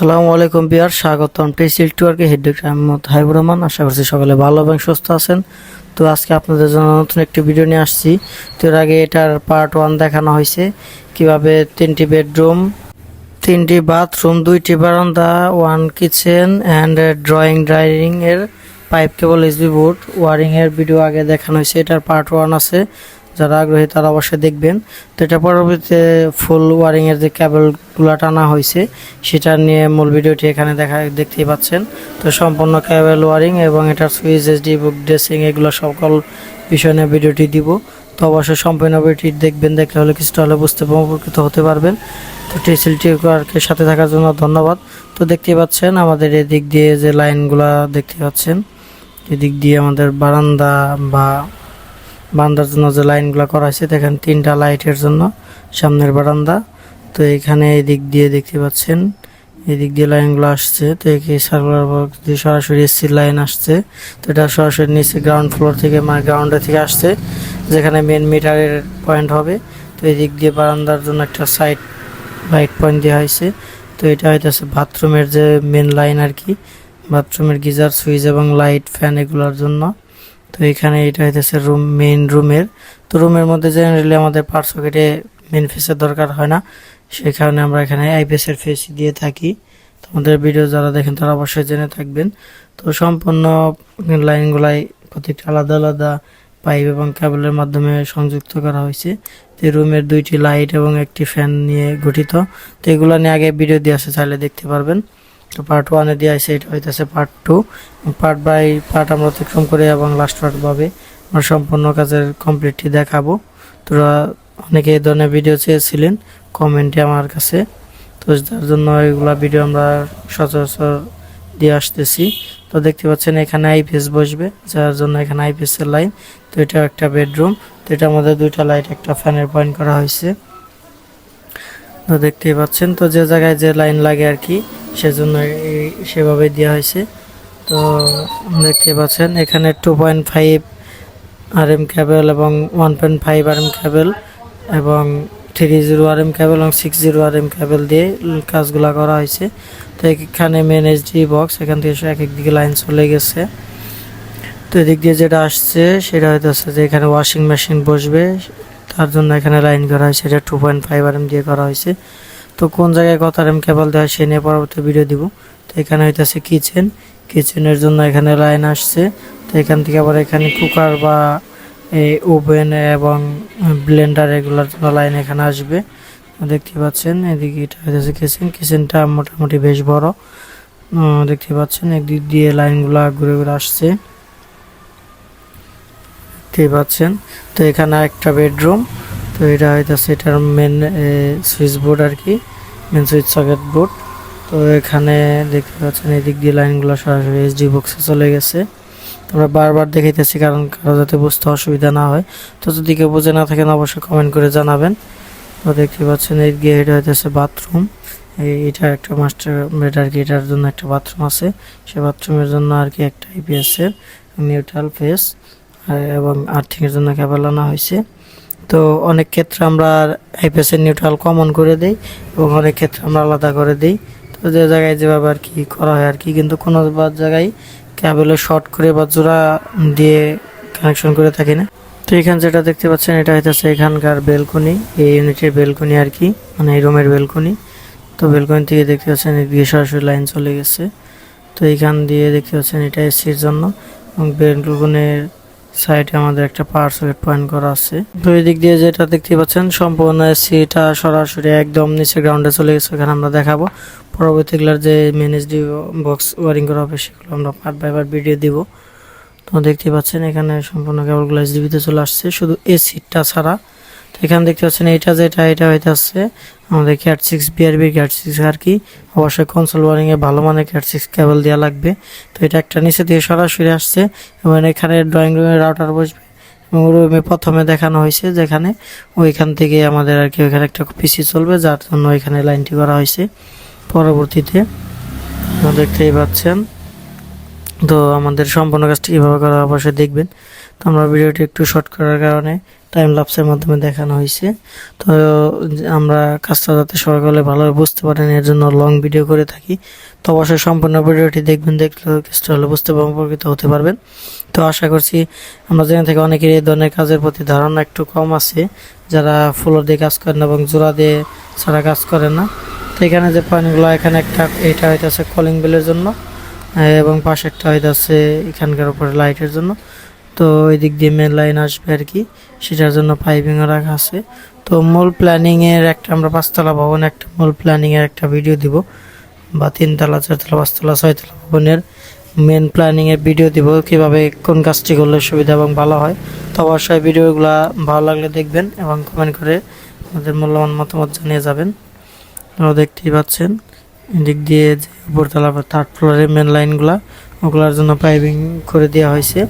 আসসালামু আলাইকুম বিয়ার, স্বাগতম টেসিল টুয়ার্কে হেড ডক্টর আহমদ হাইবুর রহমান। আশা করছি সকালে ভালো এবং সুস্থ আছেন। তো আজকে আপনাদের জন্য নতুন একটি ভিডিও নিয়ে আসছি। তো এর আগে এটার পার্ট ওয়ান দেখানো হয়েছে। কীভাবে তিনটি বেডরুম তিনটি বাথরুম দুইটি বারান্দা ওয়ান কিচেন অ্যান্ড ড্রয়িং ড্রাইভিং এর pipe cable SB board wiring এর ভিডিও আগে দেখানো হয়েছে। এটার পার্ট ওয়ান আছে। যারা আগ্রহী তারা অবশ্যই দেখবেন। তো এটা পরবর্তীতে ফুল ওয়ারিং এর যে কেবলগুলো টানা হয়েছে, সেটা নিয়ে মূল ভিডিওটি এখানে দেখা, দেখতেই পাচ্ছেন। তো সম্পূর্ণ ক্যাবেল ওয়ারিং এবং এটার সুইচ এসডি বুক ড্রেসিং এগুলো সকল বিষয় নিয়ে ভিডিওটি দিব। তো অবশ্যই সম্পূর্ণ ভিডিওটি দেখবেন, দেখলে হলে কিছুটা হলে বুঝতে উপকৃত হতে পারবেন। তো টিসিল টিউকারকে সাথে থাকার জন্য ধন্যবাদ। তো দেখতেই পাচ্ছেন আমাদের এদিক দিয়ে যে লাইনগুলা দেখতে পাচ্ছেন, এদিক দিয়ে আমাদের বারান্দা বা বারান্দার জন্য যে লাইনগুলো করা হয়েছে দেখেন তিনটা লাইটের জন্য সামনের বারান্দা। তো এখানে এদিক দিয়ে দেখতে পাচ্ছেন এদিক দিয়ে লাইনগুলো আসছে। তো এই সার্কুলার বক্স দিয়ে সরাসরি এসি লাইন আসছে। তো এটা সরাসরি নিচে গ্রাউন্ড ফ্লোর থেকে মানে গ্রাউন্ডে থেকে আসছে, যেখানে মেন মিটারের পয়েন্ট হবে। তো এদিক দিয়ে বারান্দার জন্য একটা সাইড লাইট পয়েন্ট দেওয়া হয়েছে। তো এটা হইতেছে বাথরুমের যে মেন লাইন আর কি বাথরুমের গিজার সুইচ এবং লাইট ফ্যান এগুলোর জন্য। তো এখানে এটা হইতেছে রুম মেইন রুমের তো রুমের মধ্যে জেনারেলি আমাদের পার সকেটে মেন ফেসের দরকার হয় না। সেই কারণে আমরা এখানে আইপিএসের ফেস দিয়ে থাকি। তো আমাদের ভিডিও যারা দেখেন তারা অবশ্যই জেনে থাকবেন। তো সম্পূর্ণ লাইনগুলাই প্রত্যেকটা আলাদা আলাদা পাইপ এবং কেবলের মাধ্যমে সংযুক্ত করা হয়েছে। তো রুমের দুইটি লাইট এবং একটি ফ্যান নিয়ে গঠিত। তো এগুলো নিয়ে আগে ভিডিও দিয়ে আছে চাইলে দেখতে পারবেন। তো পার্ট ওয়ানে দিয়ে আছে এটা হইতেছে part to part by part আমরা অতিক্রম করে এবং লাস্ট পার্ট ভাবে আমরা সম্পূর্ণ কাজের কমপ্লিটটি দেখাবো। তোরা অনেকে এই ধরনের ভিডিও চেয়েছিলেন কমেন্টে আমার কাছে। তো যার জন্য এগুলা ভিডিও আমরা সচরাচর দিয়ে আসতেছি। তো দেখতে পাচ্ছেন এখানে আইপিএস বসবে, যার জন্য এখানে আইপিএস এর লাইন তো এটা একটা বেডরুম তো এটা আমাদের দুইটা লাইট একটা ফ্যানের পয়েন্ট করা হয়েছে। তো দেখতেই পাচ্ছেন, তো যে জায়গায় যে লাইন লাগে আর কি সেজন্য এই- সেভাবে দেওয়া হয়েছে। তো দেখতে পাচ্ছেন, এখানে two point five R M cable এবং one point five R M cable এবং three zero R M cable এবং six zero R M cable দিয়ে কাজগুলা করা হয়েছে। তো এখানে মেন এইচডি বক্স এখান থেকে এক এক দিকে লাইন চলে গেছে। তো এদিক দিয়ে যেটা আসছে, সেটা হইতেছে যে এখানে ওয়াশিং মেশিন বসবে, তার জন্য এখানে লাইন করা হয়েছে। এটা two point five R M দিয়ে করা হয়েছে। তো কোন জায়গায় কত আর কেবল দেওয়া সে নিয়ে পরবর্তী ভিডিও দিব। তো এখানে হইতেছে কিচেন কিচেনের জন্য এখানে লাইন আসছে। তো এখান থেকে আবার এখানে কুকার বা এই ওভেন এবং ব্লেন্ডার এগুলোর জন্য লাইন এখানে আসবে। দেখতে পাচ্ছেন, এদিকে এটা হইতেছে কিচেন কিচেনটা মোটামুটি বেশ বড়। দেখতে পাচ্ছেন, একদিক দিয়ে লাইনগুলা ঘুরে ঘুরে আসছে। দেখতেই পাচ্ছেন, তো এখানে একটা বেডরুম তো এটা হইতেছে এটার মেন সুইচ বোর্ড আর কি মেন সুইচ সকেট বোর্ড তো এখানে দেখতে পাচ্ছেন এদিক দিয়ে লাইনগুলো সরাসরি এসডি বক্সে চলে গেছে। আমরা বারবার দেখাইতেছি কারণ কারও যাতে বুঝতে অসুবিধা না হয়। তো যদি কেউ বুঝে না থাকেন অবশ্যই কমেন্ট করে জানাবেন। তো দেখতে পাচ্ছেন এই গিয়ে এটা হইতেছে বাথরুম এটা একটা মাস্টার বেড আর কি এটার জন্য একটা বাথরুম আছে। সে বাথরুমের জন্য আর কি একটা আইপিএস এর নিউট্রাল ফেস এবং আর্থিং এর জন্য কেবল আনা হয়েছে তো অনেক ক্ষেত্রে আমরা আইপিএস এর নিউট্রাল কমন করে দিই এবং অনেক ক্ষেত্রে আমরা আলাদা করে দিই। তো যে জায়গায় যেভাবে আর কি করা হয় আর কি, কিন্তু কোনো জায়গায় কেবলে শর্ট করে বা জোড়া দিয়ে কানেকশন করে থাকি না। তো এখানে যেটা দেখতে পাচ্ছেন, এটা হইতেছে এখানকার বেলকনি এই ইউনিটের বেলকনি আর কি মানে এই রুমের বেলকনি তো বেলকনি থেকে দেখতে পাচ্ছেন, এদিকে সরাসরি লাইন চলে গেছে। তো এখান দিয়ে দেখতে পাচ্ছেন, এটা এসির জন্য এবং বেলকনির সাইডে আমাদের একটা পাওয়ার সকেট পয়েন্ট করা আছে। তো এই দিক দিয়ে যেটা দেখতে পাচ্ছেন, সম্পূর্ণ এসিটা সরাসরি একদম নিচে গ্রাউন্ডে চলে গেছে, ওখানে আমরা দেখাবো। পরবর্তীগুলোর যে ম্যানেজডি বক্স ওয়ারিং করা হবে, সেগুলো আমরা পার্ট বাই পার্ট ভিডিও দিব। তো দেখতে পাচ্ছেন, এখানে সম্পূর্ণ কেবলগুলো এসডিবিতে চলে আসছে, শুধু এ এসিটা ছাড়া। এখানে দেখতে পাচ্ছেন এইটা যেটা, এটা আসছে আমাদের cat six BRB cat six আর কি। অবশ্যই কনসোল ওয়ারিং এ ভালো মানের ক্যাট সিক্স কেবল দেওয়া লাগবে। তো এটা একটা নিচে দিয়ে সরাসরি আসছে এবং এখানে ড্রয়িং রুমের রাউটার বসবে এবং রুমে প্রথমে দেখানো হয়েছে যেখানে ওইখান থেকে আমাদের আর কি ওইখানে একটা পিসি চলবে, যার জন্য ওইখানে লাইনটি করা হয়েছে। পরবর্তীতে দেখতেই পাচ্ছেন। তো আমাদের সম্পূর্ণ কাজটি কীভাবে করা অবশ্যই দেখবেন। তো আমরা ভিডিওটি একটু শর্ট করার কারণে টাইম লাপসের মাধ্যমে দেখানো হয়েছে। তো, আমরা কাজটা যাতে সকলে ভালোভাবে বুঝতে পারেন, এর জন্য লং ভিডিও করে থাকি। তো অবশ্যই সম্পূর্ণ ভিডিওটি দেখবেন, দেখলে কিছুটা হলে বুঝতে উপকৃত হতে পারবেন। তো আশা করছি আমরা যেখান থেকে অনেকের এই ধরনের কাজের প্রতি ধারণা একটু কম আছে, যারা ফ্লোর দিয়ে কাজ করেন এবং জোড়া দিয়ে ছাড়া কাজ করে না। তো এখানে যে পয়েন্টগুলো এখানে একটা, এটা হইতেছে কলিং বেলের জন্য, এবং পাশে একটা হইতেছে এখানকার উপরে লাইটের জন্য। তো ওই দিক দিয়ে মেন লাইন আসবে আর কি সেটার জন্য পাইপিংও রাখা আছে। তো মূল প্ল্যানিংয়ের একটা আমরা পাঁচতলা ভবন, একটা মূল প্ল্যানিংয়ের একটা ভিডিও দিব। বা তিনতলা, চারতলা, পাঁচতলা, ছয়তলা ভবনের মেন প্ল্যানিংয়ের ভিডিও দিব, কীভাবে কোন কাজটি করলে সুবিধা এবং ভালো হয়। তো অবশ্যই ভিডিওগুলো ভালো লাগলে দেখবেন এবং কমেন্ট করে আমাদের মূল্যবান মতামত জানিয়ে যাবেন। আপনারা দেখতেই পাচ্ছেন, এদিক দিয়ে যে উপরতলা থার্ড ফ্লোরের মেন লাইনগুলা ওগুলোর জন্য পাইপিং করে দেওয়া হয়েছে।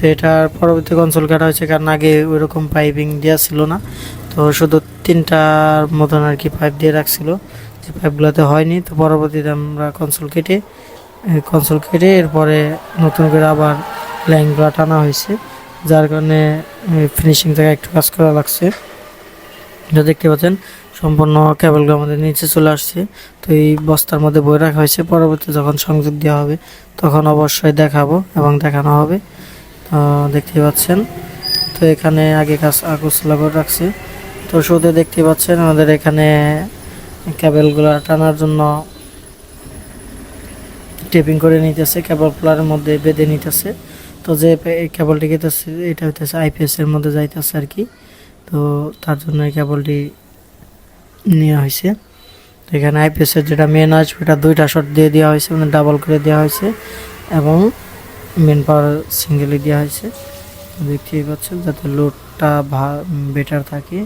তো এটার পরবর্তী কনসোল কাটা হয়েছে, কারণ আগে ওইরকম পাইপিং দেওয়া ছিল না। তো শুধু তিনটার মতন আর কি পাইপ দিয়ে রাখছিল। যে পাইপগুলোতে হয়নি, তো পরবর্তীতে আমরা কনসোল কেটে কনসোল কেটে এরপরে নতুন করে আবার লাইনগুলো টানা হয়েছে। যার কারণে ফিনিশিং থেকে একটু কাজ করা লাগছে। যা দেখতে পাচ্ছেন, সম্পূর্ণ কেবলগুলো আমাদের নিচে চলে আসছে। তো এই বস্তার মধ্যে বই রাখা হয়েছে। পরবর্তী যখন সংযোগ দেওয়া হবে, তখন অবশ্যই দেখাবো এবং দেখানো হবে। তো দেখতেই পাচ্ছেন। তো এখানে আগে কাজ আকর্ষলা করে রাখছে। তো শুরুতে দেখতে পাচ্ছেন আমাদের এখানে কেবলগুলো টানার জন্য টেপিং করে নিতেছে, কেবল প্লারের মধ্যে বেঁধে নিতেছে। তো যে কেবলটি গেতেছে, এটা হইতেছে আইপিএস এর মধ্যে যাইতেছে আর কি। তো তার জন্য এই কেবলটি নেওয়া হয়েছে তো এখানে আইপিএস এর যেটা মেন আসবে, এটা দুইটা শট দিয়ে দেওয়া হয়েছে মানে ডাবল করে দেওয়া হয়েছে এবং মেন পাওয়ার সিঙ্গেলি দেওয়া হয়েছে। দেখতেই পাচ্ছেন যাতে লোডটা বেটার থাকে।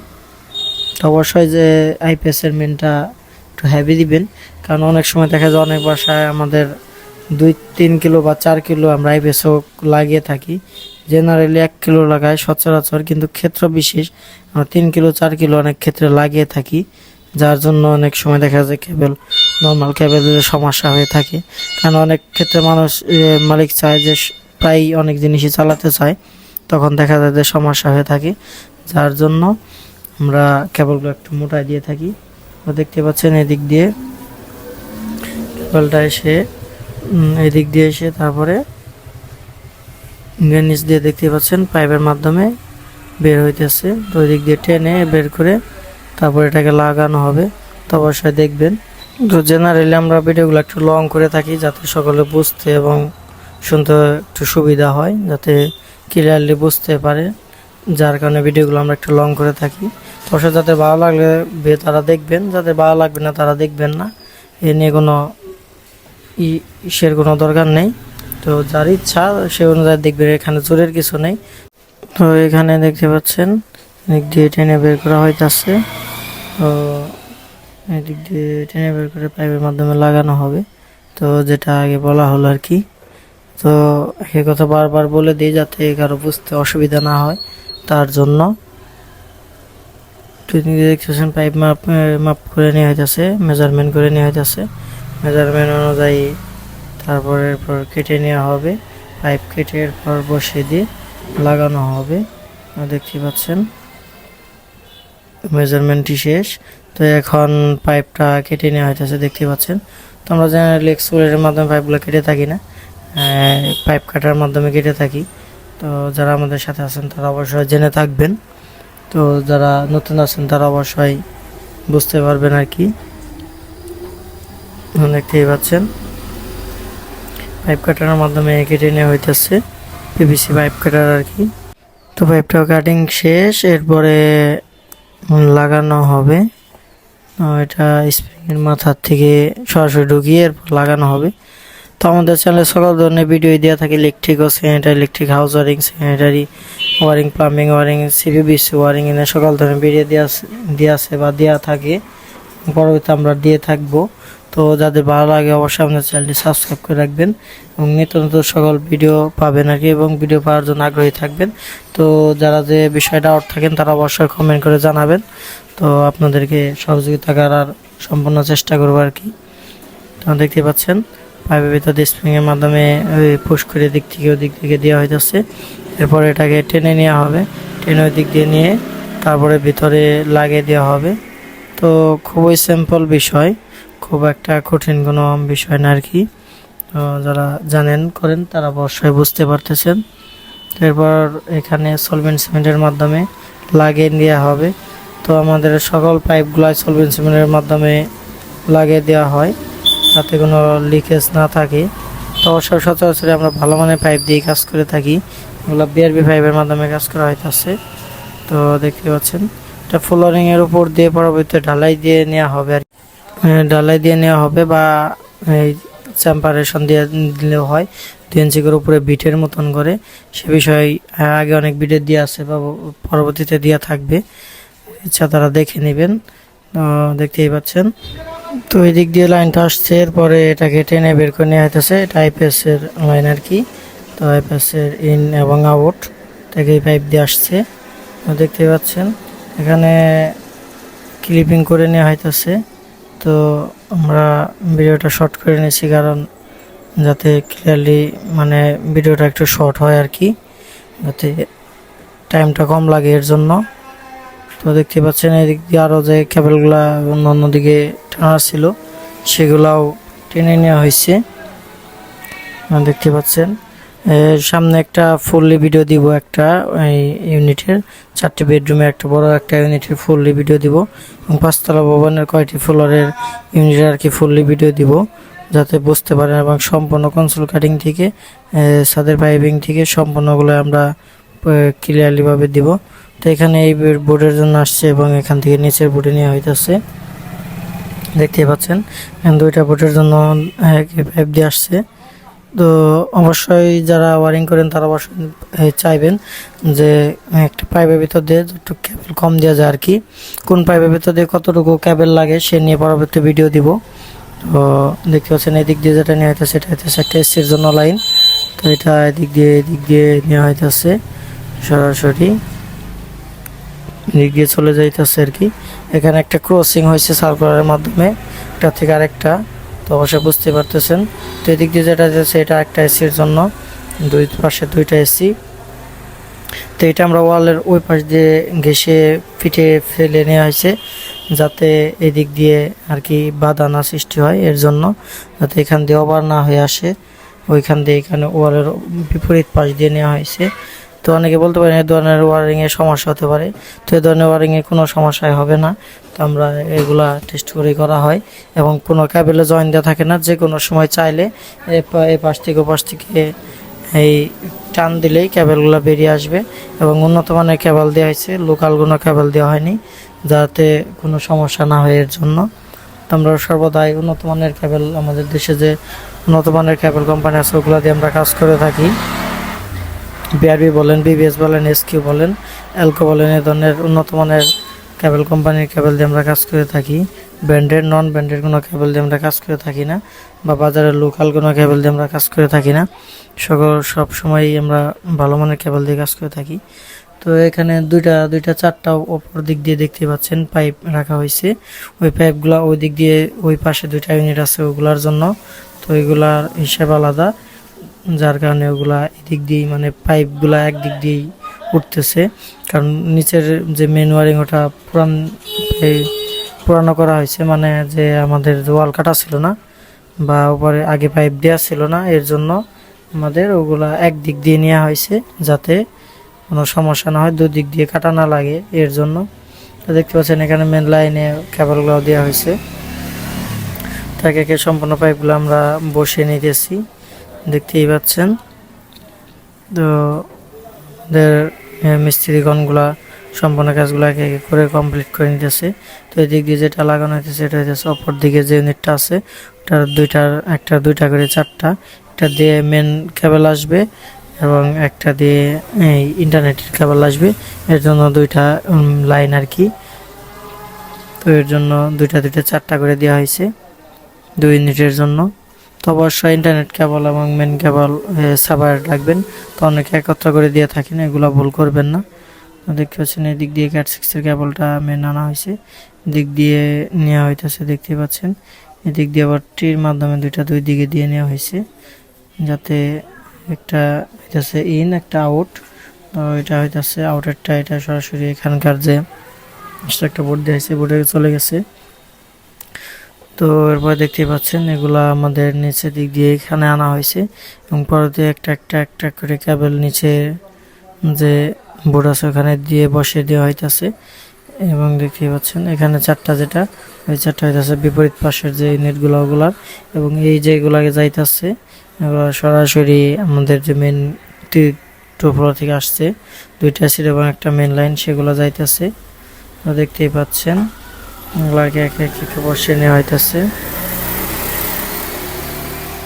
তো অবশ্যই যে আইপিএস এর মেনটা একটু হেভি দিবেন। কারণ অনেক সময় দেখা যায় অনেক বাসায় আমাদের দুই, তিন কিলো বা চার কিলো আমরা আইপিএসও লাগিয়ে থাকি। জেনারেলি এক কিলো লাগাই সচরাচর, কিন্তু ক্ষেত্র বিশেষ আমরা তিন কিলো, চার কিলো অনেক ক্ষেত্রে লাগিয়ে থাকি। যার জন্য অনেক সময় দেখা যায় কেবল নর্মাল কেবলের সমস্যা হয়ে থাকে। কারণ অনেক ক্ষেত্রে মানুষ মালিক চায় যে প্রায় অনেক জিনিসই চালাতে চায়। তখন দেখা যায় যে সমস্যা হয়ে থাকে। যার জন্য আমরা কেবলগুলো একটু মোটায় দিয়ে থাকি। দেখতে পাচ্ছেন এদিক দিয়ে কেবলটা এসে এদিক দিয়ে এসে তারপরে নিচ দিয়ে দেখতে পাচ্ছেন পাইপের মাধ্যমে বের হইতেছে। তো ওই দিক দিয়ে টেনে বের করে তারপর এটাকে লাগানো হবে। তো অবশ্যই দেখবেন তো জেনারেলি আমরা ভিডিওগুলো একটু লং করে থাকি যাতে সকলে বুঝতে এবং শুনতে একটু সুবিধা হয়, যাতে ক্লিয়ারলি বুঝতে পারে। যার কারণে ভিডিওগুলো আমরা একটু লং করে থাকি। অবশ্যই যাতে ভালো লাগলে তারা দেখবেন, যাতে ভালো লাগবে না তারা দেখবেন না। এ নিয়ে কোনো ইসের কোনো দরকার নেই। তো যার ইচ্ছা সে অনুযায়ী দেখবেন এখানে জোরের কিছু নেই। তো এখানে দেখতে পাচ্ছেন দিয়ে টেনে বের করা হইতাছে। তো এদিক দিয়ে টেনে বের করে পাইপের মাধ্যমে লাগানো হবে। তো যেটা আগে বলা হলো আর কি। তো এ কথা বারবার বলে দিই যাতে কারও বুঝতে অসুবিধা না হয়। তার জন্য দেখতেছেন পাইপ মাপ মাপ করে নেওয়া হইতেছে মেজারমেন্ট করে নেওয়া হইতেছে। মেজারমেন্ট অনুযায়ী তারপরে এরপর কেটে নেওয়া হবে। পাইপ কেটে এরপর বসিয়ে দিয়ে লাগানো হবে। দেখতে পাচ্ছেন। মেজারমেন্টটি শেষ। তো এখন পাইপটা কেটে নেওয়া হইতেছে দেখতে পাচ্ছেন। তো আমরা জেনারেলি এক্সপোলের মাধ্যমে পাইপগুলো কেটে থাকি না। পাইপ কাটার মাধ্যমে কেটে থাকি। তো যারা আমাদের সাথে আছেন, তারা অবশ্যই জেনে থাকবেন। তো যারা নতুন আছেন, তারা অবশ্যই বুঝতে পারবেন আর কি। দেখতেই পাচ্ছেন। পাইপ কাটার মাধ্যমে কেটে নেওয়া হইতেছে। পিভিসি পাইপ কাটার আর কি। তো পাইপটা কাটিং শেষ। এরপরে লাগানো হবে। এটা স্প্রিংয়ের মাথার থেকে সরাসরি ঢুকিয়ে এরপর লাগানো হবে। তো আমাদের চ্যানেলে সকল ধরনের ভিডিও দেওয়া থাকে ইলেকট্রিক ও sanitary electric house wiring sanitary wiring plumbing wiring CPVC wiring এনে সকল ধরনের ভিডিও দেওয়া দেওয়া আছে বা দেওয়া থাকে। পরবর্তীতে আমরা দিয়ে থাকব। তো যাদের ভালো লাগে অবশ্যই আপনার চ্যানেলটি সাবস্ক্রাইব করে রাখবেন এবং নিত্য নতুন সকল ভিডিও পাবেন আর কি এবং ভিডিও পাওয়ার জন্য আগ্রহী থাকবেন। তো যারা যে বিষয়ে ডাউট থাকেন তারা অবশ্যই কমেন্ট করে জানাবেন। তো আপনাদেরকে সহযোগিতা করার সম্পূর্ণ চেষ্টা করব আর কি। তো দেখতে পাচ্ছেন, পাইপের ভিতর স্প্রিংয়ের মাধ্যমে ওই পুশ করে দিক থেকে ওই দিক থেকে দেওয়া হইতেছে। এরপর এটাকে টেনে নেওয়া হবে। টেনে ওই দিক দিয়ে নিয়ে তারপরে ভিতরে লাগিয়ে দেওয়া হবে। তো খুবই সিম্পল বিষয়। খুব একটা কঠিন কোনো বিষয় না আর কি। তো যারা জানেন, করেন, তারা অবশ্যই বুঝতে পারতেছেন। এরপর এখানে সলভেন্ট সিমেন্টের মাধ্যমে লাগিয়ে দেওয়া হবে। তো আমাদের সকল পাইপগুলো সলভেন্ট সিমেন্টের মাধ্যমে লাগিয়ে দেওয়া হয়, যাতে কোনো লিকেজ না থাকে। তো অবশ্যই সচরাচর আমরা ভালো মানের পাইপ দিয়ে কাজ করে থাকি। এগুলো বিআরবি পাইপের মাধ্যমে কাজ করা হইতেছে। তো দেখতে পাচ্ছেন, এটা ফ্লোরিংয়ের উপর দিয়ে পরবর্তীতে ঢালাই দিয়ে নেওয়া হবে আর ঢালাই দিয়ে নেওয়া হবে বা এই চ্যাম্পারেশন দিয়ে দিলেও হয়। দুই ইঞ্চি করে উপরে বিটের মতন করে। সে বিষয়ে আগে অনেক বিটের দিয়ে আছে বা পরবর্তীতে দেওয়া থাকবে। ইচ্ছা তারা দেখে নেবেন। দেখতেই পাচ্ছেন। তো এই দিক দিয়ে লাইনটা আসছে। এরপরে এটাকে টেনে বের করে নেওয়া হইতেছে। এটা আইপিএস এর লাইন আর কি। তো আইপিএস এর ইন এবং আউট থেকে এই পাইপ দিয়ে আসছে। দেখতেই পাচ্ছেন। এখানে ক্লিপিং করে নেওয়া হইতেছে। তো আমরা ভিডিওটা শর্ট করে নিয়েছি কারণ যাতে ক্লিয়ারলি মানে ভিডিওটা একটু শর্ট হয় আর কি, যাতে টাইমটা কম লাগে এর জন্য। তো দেখতে পাচ্ছেন এদিক দিয়ে আরও যে কেবলগুলা অন্য অন্য দিকে টানা ছিল, সেগুলাও টেনে নেওয়া হয়েছে। দেখতে পাচ্ছেন। সামনে একটা ফুললি ভিডিও দিব একটা ইউনিটের চারটি বেডরুমে একটা বড় একটা ইউনিটের ফুললি ভিডিও দিব এবং পাঁচতলা ভবনের কয়টি ফ্লোরের ইউনিটের আর কি ফুললি ভিডিও দিব যাতে বুঝতে পারেন এবং সম্পূর্ণ কনসোল কাটিং থেকে এ, ছাদের পাইপিং থেকে সম্পূর্ণগুলো আমরা ক্লিয়ারলিভাবে দিব। তো এখানে এই বোর্ডের জন্য আসছে এবং এখান থেকে নিচের বোর্ডে নেওয়া হইতেছে। দেখতেই পাচ্ছেন দুইটা বোর্ডের জন্য পাইপ দিয়ে আসছে। তো অবশ্যই যারা ওয়ারিং করেন তারা অবশ্যই চাইবেন যে একটা পাইপের ভিতর দিয়ে একটু ক্যাবেল কম দেওয়া যায় আর কি কোন পাইপের ভিতর দিয়ে কতটুকু ক্যাবেল লাগে সে নিয়ে পরবর্তী ভিডিও দিব। তো দেখতে পাচ্ছেন, এদিক দিয়ে যেটা নেওয়া হইতেছে, এটা হইতেছে একটা এসির জন্য লাইন তো এটা এদিক দিয়ে এদিক দিয়ে নেওয়া হইতেছে সরাসরি। এদিক দিয়ে চলে যাইতেছে আর কি এখানে একটা ক্রসিং হয়েছে সার্কুলারের মাধ্যমে। একটা থেকে আরেকটা। তো অবশ্যই বুঝতে পারতেছেন। তো এদিক দিয়ে যেটা যাচ্ছে, এটা একটা এসির জন্য। দুই পাশে দুইটা এসি তো এটা আমরা ওয়ালের ওই পাশ দিয়ে ঘেসে ফিটে ফেলে নেওয়া হয়েছে, যাতে এদিক দিয়ে আর কি বাধা না সৃষ্টি হয় এর জন্য, যাতে এখান দিয়ে ওভার না হয়ে আসে। ওইখান দিয়ে এখানে ওয়ালের বিপরীত পাশ দিয়ে নেওয়া হয়েছে। তো অনেকে বলতে পারেন এই ধরনের ওয়ারিংয়ের সমস্যা হতে পারে। তো এই ধরনের ওয়ারিংয়ে কোনো সমস্যাই হবে না। তো আমরা এগুলা টেস্ট করে করা হয় এবং কোনো ক্যাবেলে জয়েন দেওয়া থাকে না। যে কোনো সময় চাইলে এ পাশ থেকে ও পাশ থেকে এই টান দিলেই ক্যাবেলগুলো বেরিয়ে আসবে এবং উন্নত মানের ক্যাবেল দেওয়া হয়েছে। লোকাল কোনো ক্যাবেল দেওয়া হয়নি যাতে কোনো সমস্যা না হয় এর জন্য। আমরা সর্বদাই উন্নত মানের ক্যাবেল আমাদের দেশে যে উন্নত মানের ক্যাবেল কোম্পানি আছে, ওগুলো দিয়ে আমরা কাজ করে থাকি। বিআরবি বলেন, বিবিএস বলেন, এসকিউ বলেন, এলকো বলেন, এ ধরনের উন্নত মানের ক্যাবেল কোম্পানির ক্যাবেল দিয়ে আমরা কাজ করে থাকি। ব্র্যান্ডেড নন ব্র্যান্ডেড কোনো ক্যাবেল দিয়ে আমরা কাজ করে থাকি না বা বাজারের লোকাল কোনো ক্যাবেল দিয়ে আমরা কাজ করে থাকি না। সকল সব সময়ই আমরা ভালো মানের কেবল দিয়ে কাজ করে থাকি। তো এখানে দুইটা দুইটা চারটা ওপর দিক দিয়ে দেখতে পাচ্ছেন, পাইপ রাখা হয়েছে। ওই পাইপগুলা ওই দিক দিয়ে ওই পাশে দুইটা ইউনিট আছে ওগুলার জন্য। তো ওইগুলার হিসাব আলাদা। যার কারণে ওগুলা এদিক দিয়েই মানে পাইপগুলা একদিক দিয়েই উঠতেছে। কারণ নিচের যে মেন ওয়ারিং ওটা পুরান পুরানো করা হয়েছে মানে যে আমাদের ওয়াল কাটা ছিল না বা উপরে আগে পাইপ দেওয়া ছিল না, এর জন্য আমাদের ওগুলা একদিক দিয়ে নেওয়া হয়েছে যাতে কোনো সমস্যা না হয়, দুদিক দিয়ে কাটা না লাগে এর জন্য। দেখতে পাচ্ছেন এখানে মেন লাইনে কেবলগুলো দেওয়া হয়েছে। তাকে সম্পূর্ণ পাইপগুলো আমরা বসিয়ে নিতেছি। দেখতেই পাচ্ছেন। তো মিস্ত্রিগণগুলা সম্পূর্ণ কাজগুলো একে একে করে কমপ্লিট করে নিতেছে। তো এদিক দিয়ে যেটা লাগানো হইতেছে এটা হইতেছে অপর দিকে যে ইউনিটটা আছে, ওটার দুইটার, একটা দুইটা করে চারটা। একটা দিয়ে মেন কেবল আসবে এবং একটা দিয়ে এই ইন্টারনেটের কেবল আসবে। এর জন্য দুইটা লাইন আর কি। তো এর জন্য দুইটা দুইটা চারটা করে দেওয়া হয়েছে দুই ইউনিটের জন্য। তো অবশ্যই ইন্টারনেট কেবল এবং মেন কেবল সাবার রাখবেন। তো অনেকে একত্র করে দিয়ে থাকেন, এগুলো ভুল করবেন না। দেখতে পাচ্ছেন, এদিক দিয়ে ক্যাট সিক্সের কেবলটা মেন আনা হয়েছে। দিক দিয়ে নেওয়া হইতেছে দেখতে পাচ্ছেন। এদিক দিয়ে আবার টির মাধ্যমে দুইটা দুই দিকে দিয়ে নেওয়া হয়েছে। যাতে একটা হইতেছে ইন একটা আউট তো এটা হইতাছে আউটারটা এটা সরাসরি এখানকার যে একটা বোর্ড দেওয়া হয়েছে বোর্ডে চলে গেছে। তো এরপর দেখতেই পাচ্ছেন, এগুলা আমাদের নিচের দিক দিয়ে এখানে আনা হয়েছে এবং পরতে একটা একটা একটা করে কেবল নিচে যে বোর্ড আছে ওখানে দিয়ে বসিয়ে দেওয়া হইতাছে এবং দেখতেই পাচ্ছেন এখানে চারটা যেটা, ওই চারটা হইতাছে বিপরীত পাশের যে নেটগুলো ওগুলার এবং এই যেগুলাকে যাইতাছে, এগুলো সরাসরি আমাদের যে মেন টু থেকে আসছে, দুইটা সিট এবং একটা মেন লাইন সেগুলো যাইতাছে। দেখতেই পাচ্ছেন এগুলাকে একে একে বসিয়ে নেওয়া হইতাছে।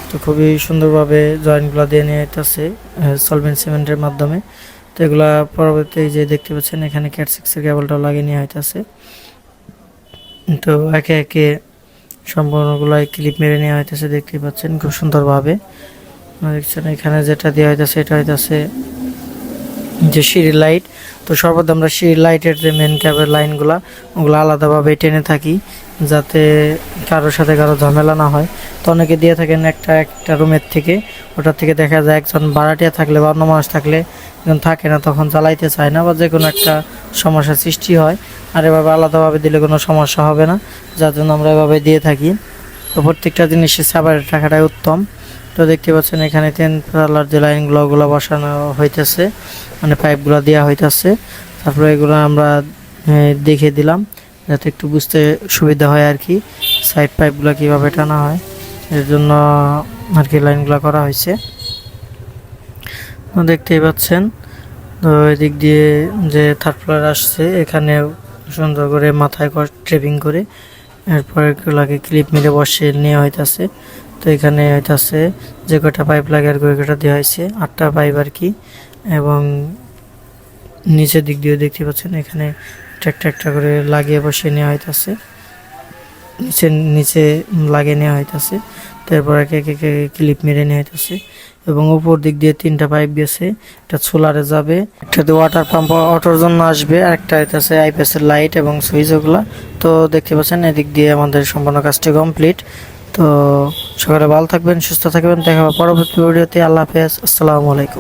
তো খুবই সুন্দরভাবে জয়েন্টগুলো দিয়ে নেওয়া হইতাছে সলভেন্ট সিমেন্টের মাধ্যমে। তো এগুলা পরবর্তী যে দেখতে পাচ্ছেন, এখানে ক্যাট সিক্সের কেবলটাও লাগিয়ে নেওয়া হইতাছে। তো একে একে সম্পূর্ণগুলাই ক্লিপ মেরে নেওয়া হইতেছে দেখতেই পাচ্ছেন, খুব সুন্দরভাবে। দেখছেন, এখানে যেটা দেওয়া হইতেছে, এটা হইতেছে যে সিঁড়ি লাইট তো সর্বদা আমরা সিঁড়ি লাইটের যে মেন ক্যাবের লাইনগুলা ওগুলো আলাদাভাবে টেনে থাকি, যাতে কারোর সাথে কারও ঝামেলা না হয়। তো অনেকে দিয়ে থাকেন একটা একটা রুমের থেকে, ওটার থেকে দেখা যায় একজন ভাড়াটিয়া থাকলে বা অন্য মানুষ থাকলে, যখন থাকে না তখন চালাইতে চায় না বা যে কোনো একটা সমস্যার সৃষ্টি হয়, আর এভাবে আলাদাভাবে দিলে কোনো সমস্যা হবে না। যার জন্য আমরা এভাবে দিয়ে থাকি। তো প্রত্যেকটা জিনিসের সাবারের টাকাটাই উত্তম। তো দেখতে পাচ্ছেন এখানে তিন পাল্লার যে লাইনগুলো, ওগুলো বসানো হইতেছে মানে পাইপ পাইপগুলো দেওয়া হইতেছে। তারপরে এগুলো আমরা দেখে দিলাম, যাতে একটু বুঝতে সুবিধা হয় আর কি সাইড পাইপ পাইপগুলো কীভাবে টানা হয়। এর জন্য আর কি লাইন লাইনগুলো করা হয়েছে দেখতেই পাচ্ছেন, তো এদিক দিয়ে যে থার্ড ফ্লোর আসছে এখানে সুন্দর করে মাথায় ট্রেপিং করে, এরপর এগুলাকে ক্লিপ মিলে বসে নেওয়া হইতাছে। তো এখানে হইতাছে যে কটা পাইপ লাগে আর কটা দেওয়া হয়েছে, আটটা পাইপ আর কি। এবং নিচের দিক দিয়ে দেখতে পাচ্ছেন, এখানে একটা একটা করে লাগিয়ে বসিয়ে নেওয়া হইতাছে। নিচে নিচে লাগিয়ে নেওয়া হইতাছে। তারপর একে একে একে ক্লিপ মেরে নেওয়া হইতাছে। এবং উপর দিক দিয়ে তিনটা পাইপ গেছে, একটা সোলারে যাবে, একটা ওয়াটার পাম্প অটোর জন্য আসবে একটা হইতাছে আইপিএসের লাইট এবং সুইচ ওগুলা। তো দেখতে পাচ্ছেন, এদিক দিয়ে আমাদের সম্পূর্ণ কাজটি কমপ্লিট তো সকালে ভালো থাকবেন সুস্থ থাকবেন দেখা পরবর্তী ভিডিওতে। আল্লাহ হাফেজ আসসালামু আলাইকুম।